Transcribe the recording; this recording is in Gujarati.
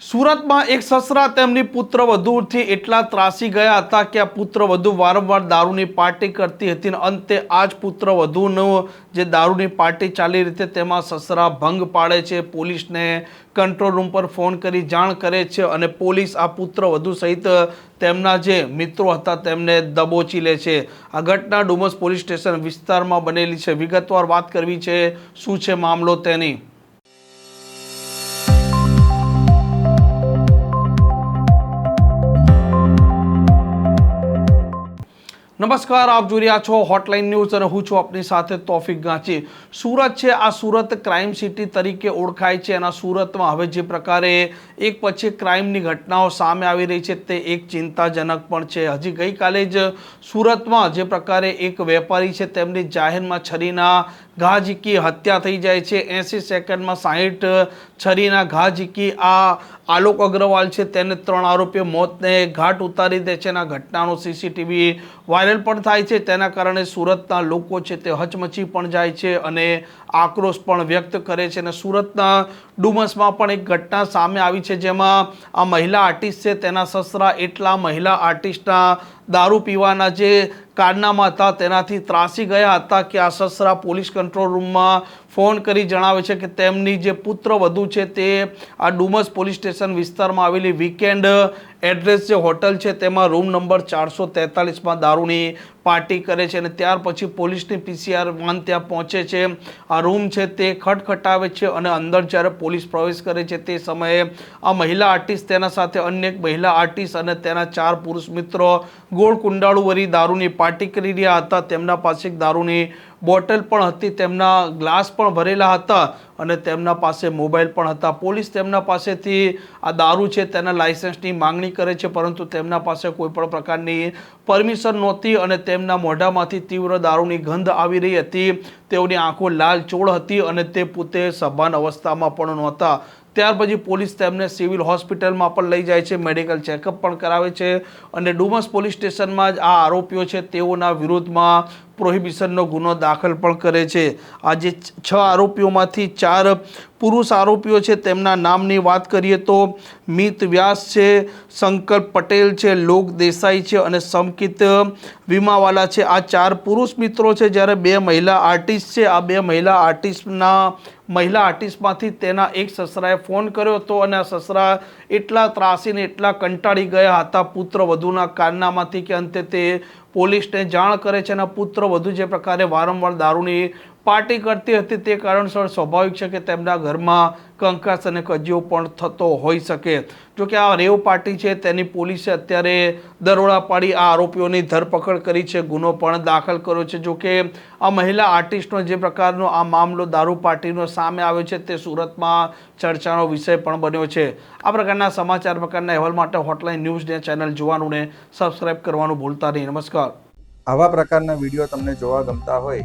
સુરતમાં એક સસરા તેમની પુત્ર વધુથી એટલા ત્રાસી ગયા હતા કે આ પુત્ર વધુ વારંવાર દારૂની પાર્ટી કરતી હતી અને અંતે આ જ પુત્ર વધુનો જે દારૂની પાર્ટી ચાલી રીતે તેમાં સસરા ભંગ પાડે છે. પોલીસને કંટ્રોલ રૂમ પર ફોન કરી જાણ કરે છે અને પોલીસ આ પુત્ર વધુ સહિત તેમના જે મિત્રો હતા તેમને દબોચી લે છે. આ ઘટના ડુમસ પોલીસ સ્ટેશન વિસ્તારમાં બનેલી છે. વિગતવાર વાત કરવી છે, શું છે મામલો તેની? નમસ્કાર, આપ જોઈ રહ્યા છો હોટલાઇન ન્યૂઝ અને હું છું આપની સાથે તોફિક ગાંચી સુરત છે, આ સુરત ક્રાઇમ સિટી તરીકે ઓળખાય છે અને સુરતમાં હવે જે પ્રકારે એક પછી ક્રાઇમની ઘટનાઓ સામે આવી રહી છે તે એક ચિંતાજનક પણ છે. હજી ગઈકાલે જ સુરતમાં જે પ્રકારે એક વેપારી છે તેમની જાહેરમાં છરીના ઘા ઝીકી હત્યા થઈ જાય છે. એંસી સેકન્ડમાં સાહીઠ છરીના ઘા ઝીકી આ આલોક અગ્રવાલ છે. તેને ત્રણ આરોપીઓ મોતને ઘાટ ઉતારી દે છે અને આ ઘટનાનો સીસીટીવી વાયરલ પણ થાય છે. તેના કારણે સુરતના લોકો છે તે હચમચી પણ જાય છે અને આક્રોશ પણ વ્યક્ત કરે છે. અને સુરતના ડુમસમાં પણ એક ઘટના સામે આવી છે જેમાં આ મહિલા આર્ટિસ્ટ છે. તેના સસરા એટલા મહિલા આર્ટિસ્ટના દારૂ પીવાના જે કારનામા હતા, તેનાથી ત્રાસી ગયા હતા કે આ સસરા પોલીસ કંટ્રોલ રૂમમાં ફોન કરી જણાવે છે કે તેમની જે પુત્ર વધુ છે તે આ ડુમસ પોલીસ સ્ટેશન વિસ્તારમાં આવેલી વીકેન્ડ એડ્રેસ જે હોટલ છે, તેમાં રૂમ નંબર ચારસો તેતાલીસમાં દારૂની પાર્ટી કરે છે અને ત્યાર પછી પોલીસની પીસીઆર વાન ત્યાં પહોંચે છે. આ રૂમ છે તે ખટખટાવે છે અને અંદર જ્યારે પોલીસ પ્રવેશ કરે છે તે સમયે આ મહિલા આર્ટિસ્ટ તેના સાથે અન્ય એક મહિલા આર્ટિસ્ટ અને તેના ચાર પુરુષ મિત્રો ગોળ કુંડાળુ વરી દારૂની પાર્ટી કરી રહ્યા હતા. તેમના પાસે એક દારૂની બોટલ પણ હતી, તેમના ગ્લાસ પણ ભરેલા હતા અને તેમના પાસે મોબાઈલ પણ હતા. પોલીસ તેમના પાસેથી આ દારૂ છે તેના લાયસન્સની માંગણી કરે છે, પરંતુ તેમના પાસે કોઈ પણ પ્રકારની પરમિશન નહોતી અને તેમના મોઢામાંથી તીવ્ર દારૂની ગંધ આવી રહી હતી. તેઓની આંખો લાલ ચોળ હતી અને તે પોતે સભાન અવસ્થામાં પણ નહોતા. ત્યાર પછી પોલીસ તેમને સિવિલ હોસ્પિટલમાં પણ લઈ જાય છે, મેડિકલ ચેકઅપ પણ કરાવે છે અને ડુમસ પોલીસ સ્ટેશનમાં જ આ આરોપીઓ છે તેઓના વિરોધમાં પ્રોહિબિશનનો ગુનો દાખલ પણ કરે છે. આ જે છ આરોપીઓમાંથી ચાર પુરુષ આરોપીઓ છે, તેમના નામની વાત કરીએ તો મિત વ્યાસ છે સંકલ્પ પટેલ છે, લોક દેસાઈ છે અને સમકિત વીમાવાલા છે. આ ચાર પુરુષ મિત્રો છે, જ્યારે બે મહિલા આર્ટિસ્ટ છે, આ બે મહિલા આર્ટિસ્ટના, મહિલા આર્ટિસ્ટમાંથી તેના એક સસરાએ ફોન કર્યો હતો અને આ સસરા એટલા ત્રાસીને એટલા કંટાળી ગયા હતા પુત્ર વધુના કારનામાંથી કે અંતે તે પોલીસને જાણ કરે છે અને પુત્ર વધુ જે પ્રકારે વારંવાર દારૂની પાર્ટી કરતી હતી તે કારણસર સ્વાભાવિક છે કે તેમના ઘરમાં કંકાસ અને કજીઓ પણ થતો હોઈ શકે. જો કે આ રેવ પાર્ટી છે તેની પોલીસે અત્યારે દરોડા પાડી આ આરોપીઓની ધરપકડ કરી છે, ગુનો પણ દાખલ કર્યો છે. જો કે આ મહિલા આર્ટિસ્ટનો જે પ્રકારનો આ મામલો દારૂ પાર્ટીનો સામે આવ્યો છે તે સુરતમાં ચર્ચાનો વિષય પણ બન્યો છે. આ પ્રકારના સમાચાર, પ્રકારના અહેવાલ માટે હોટલાઇન ન્યૂઝ ચેનલ જોવાનું ને સબસ્ક્રાઇબ કરવાનું ભૂલતા નહીં. નમસ્કાર. આવા પ્રકારના વીડિયો તમને જોવા ગમતા હોય